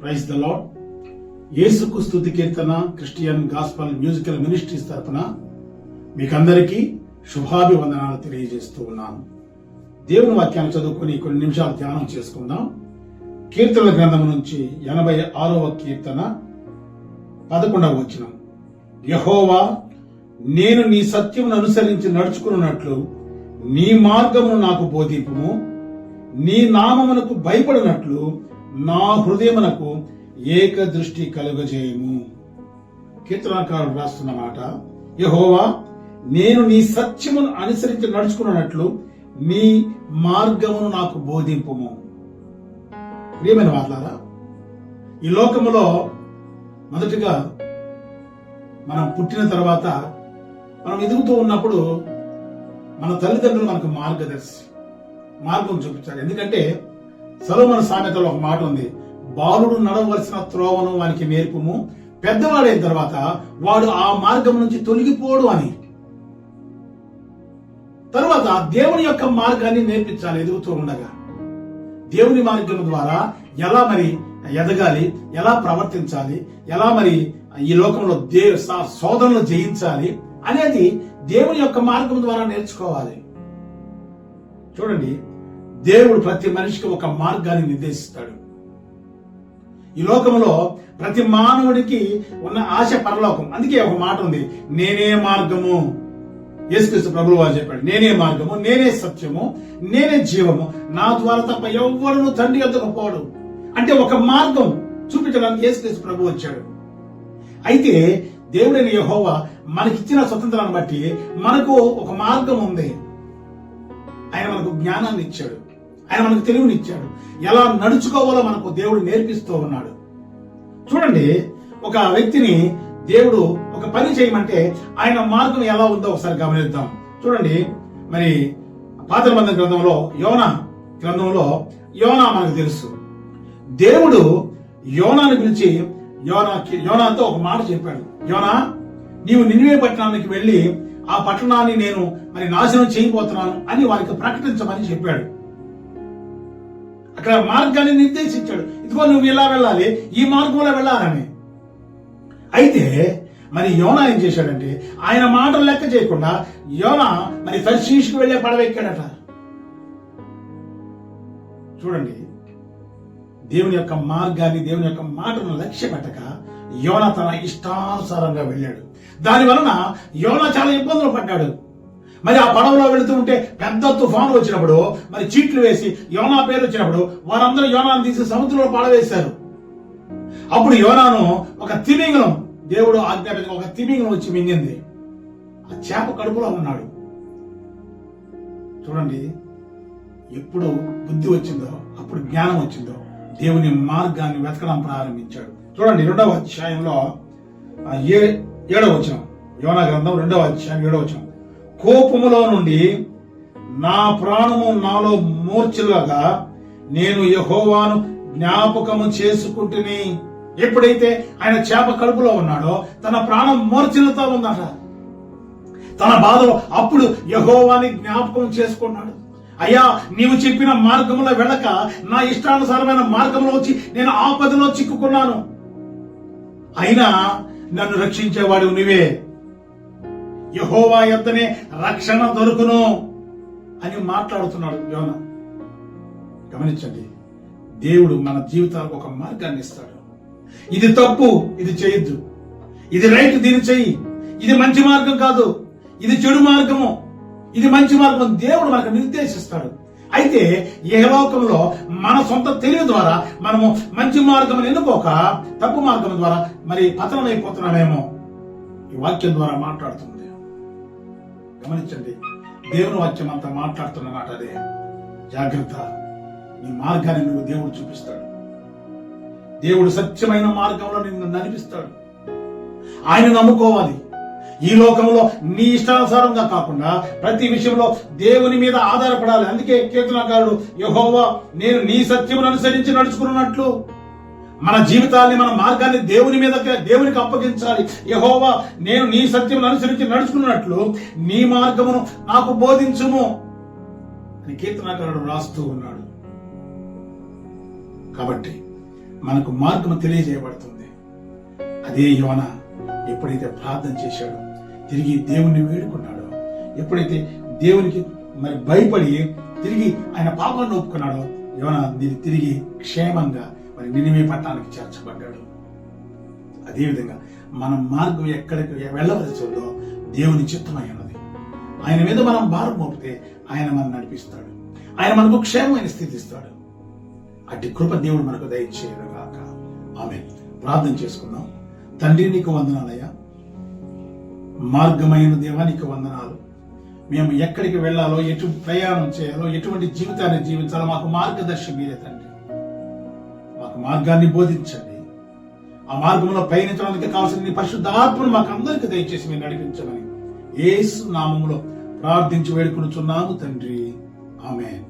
Praise the lord యేసుకు స్థుతి కీర్తన క్రిస్టియన్ గాస్పల్ మ్యూజికల్ మినిస్ట్రీస్ తరఫున మీకందరికీ శుభాభివందనాలు తెలియజేస్తూ ఉన్నాను దేవుని వాక్యాన్ని చదువుకొని కొన్ని నిమిషాలు ధ్యానం చేసుకుందాం. కీర్తనల గ్రంథం నుంచి ఎనభై ఆరవ కీర్తన పదకొండవ వచనం. యహోవా నేను నీ సత్యమును అనుసరించి నడుచుకున్నట్లు నీ మార్గమును నాకు బోధింపుము. నీ నామమునకు భయపడినట్లు నా హృదయమునకు ఏక దృష్టి కలుగజేయము. కీర్తనకారుడు రాస్తున్న మాట యహోవా నేను నీ సత్యమును అనుసరించి నడుచుకున్నట్లు నీ మార్గమును నాకు బోధింపుము. ప్రియమైన వాళ్ళారా ఈ లోకములో మొదటిగా మనం పుట్టిన తర్వాత మనం ఎదుగుతూ ఉన్నప్పుడు మన తల్లిదండ్రులు మనకు మార్గదర్శి మార్గం చూపించాలి. ఎందుకంటే సలోమన సామెతలో ఒక మాట ఉంది. బాలుడు నడవలసిన త్రోవను వానికి నేర్పుము. పెద్దవాడైన తర్వాత వాడు ఆ మార్గం నుంచి తొలగిపోడు అని. తర్వాత దేవుని యొక్క మార్గాన్ని నేర్పించాలి ఎదుగుతూ ఉండగా. దేవుని మార్గం ద్వారా ఎలా మరి ఎదగాలి ఎలా ప్రవర్తించాలి ఎలా మరి ఈ లోకంలో దే సోదరులను జయించాలి అనేది దేవుని యొక్క మార్గం ద్వారా నేర్చుకోవాలి. చూడండి దేవుడు ప్రతి మనిషికి ఒక మార్గాన్ని నిర్దేశిస్తాడు. ఈ లోకంలో ప్రతి మానవుడికి ఉన్న ఆశ పరలోకం. అందుకే ఒక మాట ఉంది నేనే మార్గము. యేసుక్రీస్తు ప్రభులు వారు చెప్పాడు నేనే మార్గము నేనే సత్యము నేనే జీవము. నా ద్వారా తప్ప ఎవ్వరును తండ్రి వద్దకు పోడు. అంటే ఒక మార్గం చూపించడానికి యేసుక్రీస్తు ప్రభు వచ్చాడు. అయితే దేవుడైన యహోవా మనకిచ్చిన స్వతంత్రాన్ని బట్టి మనకు ఒక మార్గం ఉంది. ఆయన మనకు జ్ఞానాన్ని ఇచ్చాడు. ఆయన మనకు తెలివినిచ్చాడు. ఎలా నడుచుకోవాలో మనకు దేవుడు నేర్పిస్తూ ఉన్నాడు. చూడండి ఒక వ్యక్తిని దేవుడు ఒక పని చేయమంటే ఆయన మార్గం ఎలా ఉందో ఒకసారి గమనిద్దాం. చూడండి మరి పాత గ్రంథంలో యోన గ్రంథంలో యోనా మనకు తెలుసు. దేవుడు యోనాని పిలిచి యోనా యోనాతో ఒక మాట చెప్పాడు. యోనా నీవు నిన్వే పట్టణానికి వెళ్ళి ఆ పట్టణాన్ని నేను మరి నాశనం చేయబోతున్నాను అని వారికి ప్రకటించమని చెప్పాడు. మార్గాన్ని నిర్దేశించాడు. ఇదిగో నువ్వు ఇలా వెళ్ళాలి ఈ మార్గంలో వెళ్ళాలని. అయితే మరి యోన ఏం చేశాడంటే ఆయన మాటలు లెక్క చేయకుండా యోన మరి తర్శీష్కు వెళ్ళే పడవ ఎక్కాడట. చూడండి దేవుని యొక్క మార్గాన్ని దేవుని యొక్క మాటను లక్ష్య పెట్టక యోన తన ఇష్టానుసారంగా వెళ్ళాడు. దాని వలన యోన చాలా ఇబ్బందులు పడ్డాడు. మరి ఆ పడవలో వెళుతూ ఉంటే పెద్ద తుఫాను వచ్చినప్పుడు మరి చీట్లు వేసి యోనా పేరు వచ్చినప్పుడు వారందరూ యోనాను తీసి సముద్రంలో పాడవేశారు. అప్పుడు యోనాను ఒక తిమింగలం దేవుడు ఆజ్ఞాపించిన ఒక తిమింగలం వచ్చి మింగింది. ఆ చేప కడుపులో ఉన్నాడు. చూడండి ఎప్పుడు బుద్ధి వచ్చిందో అప్పుడు జ్ఞానం వచ్చిందో దేవుని మార్గాన్ని వెతకడం ప్రారంభించాడు. చూడండి రెండవ అధ్యాయంలో ఏ ఏడవ వచనం యోనా గ్రంథం రెండవ అధ్యాయం ఏడవ వచనం. కోపములో నుండి నా ప్రాణము నాలో మూర్ఛలుగా నేను యహోవాను జ్ఞాపకము చేసుకుంటుని. ఎప్పుడైతే ఆయన చేప కడుపులో ఉన్నాడో తన ప్రాణం మూర్ఛలతో ఉందట. తన బాధలో అప్పుడు యహోవాని జ్ఞాపకం చేసుకున్నాడు. అయ్యా నీవు చెప్పిన మార్గంలో వెళ్ళక నా ఇష్టానుసారమైన మార్గంలో వచ్చి నేను ఆపదలో చిక్కుకున్నాను. అయినా నన్ను రక్షించేవాడు నువ్వే. యహోవా యొద్దనే రక్షణ దొరుకును అని మాట్లాడుతున్నాడు యోన. గమనించండి దేవుడు మన జీవితాలకు ఒక మార్గాన్ని ఇస్తాడు. ఇది తప్పు ఇది చేయొద్దు. ఇది రైట్ దీన్ని చెయ్యి. ఇది మంచి మార్గం కాదు. ఇది చెడు మార్గము. ఇది మంచి మార్గం దేవుడు మనకు నిర్దేశిస్తాడు. అయితే ఏ లోకంలో మన సొంత తెలివి ద్వారా మనము మంచి మార్గం ఎన్నుకోక తప్పు మార్గం ద్వారా మరి పతనం అయిపోతున్నామేమో ఈ వాక్యం ద్వారా మాట్లాడుతుంది. గమనించండి దేవుని వాక్యం అంతా మాట్లాడుతున్న మాట అదే. జాగ్రత్త నీ మార్గాన్ని నువ్వు దేవుడు చూపిస్తాడు. దేవుడు సత్యమైన మార్గంలో నిన్ను నడిపిస్తాడు. ఆయన నమ్ముకోవాలి. ఈ లోకంలో నీ ఇష్టానుసారంగా కాకుండా ప్రతి విషయంలో దేవుని మీద ఆధారపడాలి. అందుకే కీర్తనకారుడు యహోవా నేను నీ సత్యమును అనుసరించి నడుచుకున్నట్లు. మన జీవితాన్ని మన మార్గాన్ని దేవుని మీద దేవునికి అప్పగించాలి. యహోవా నేను నీ సత్యం అనుసరించి నడుచుకున్నట్లు నీ మార్గమును నాకు బోధించుము. అని కీర్తనకారుడు రాస్తూ ఉన్నాడు. కాబట్టి మనకు మార్గము తెలియజేయబడుతుంది. అదే యోన ఎప్పుడైతే ప్రార్థన చేశాడో తిరిగి దేవుణ్ణి వేడుకున్నాడో ఎప్పుడైతే దేవునికి మరి భయపడి తిరిగి ఆయన పాపాన్ని ఒప్పుకున్నాడో యోన తిరిగి క్షేమంగా మరి నినివే పట్టణానికి చేర్చబడ్డాడు. అదేవిధంగా మన మార్గం ఎక్కడికి వెళ్ళవలసిందో దేవుని చిత్తమై ఉన్నది. ఆయన మీద మనం భారం మోపితే ఆయన మనం నడిపిస్తాడు. ఆయన మనకు క్షేమమైన స్థితి ఇస్తాడు. అట్టి కృప దేవుడు మనకు దయచేయగాక ఆమె ప్రార్థన చేసుకుందాం. తండ్రి నీకు వందనాలయ్యా మార్గమైన దేవానికి వందనాలు. మేము ఎక్కడికి వెళ్ళాలో ఎటు ప్రయాణం చేయాలో ఎటువంటి జీవితాన్ని జీవించాలో మాకు మార్గదర్శి మీరే తండ్రి. మార్గాన్ని బోధించండి. ఆ మార్గంలో పయనించడానికి కావాల్సిన నీ పరిశుద్ధాత్మను మాకు అందరికీ దయచేసి మీరు నడిపించమని ఏసు నామములో ప్రార్థించి వేడుకొనుచున్నాము తండ్రి. ఆమె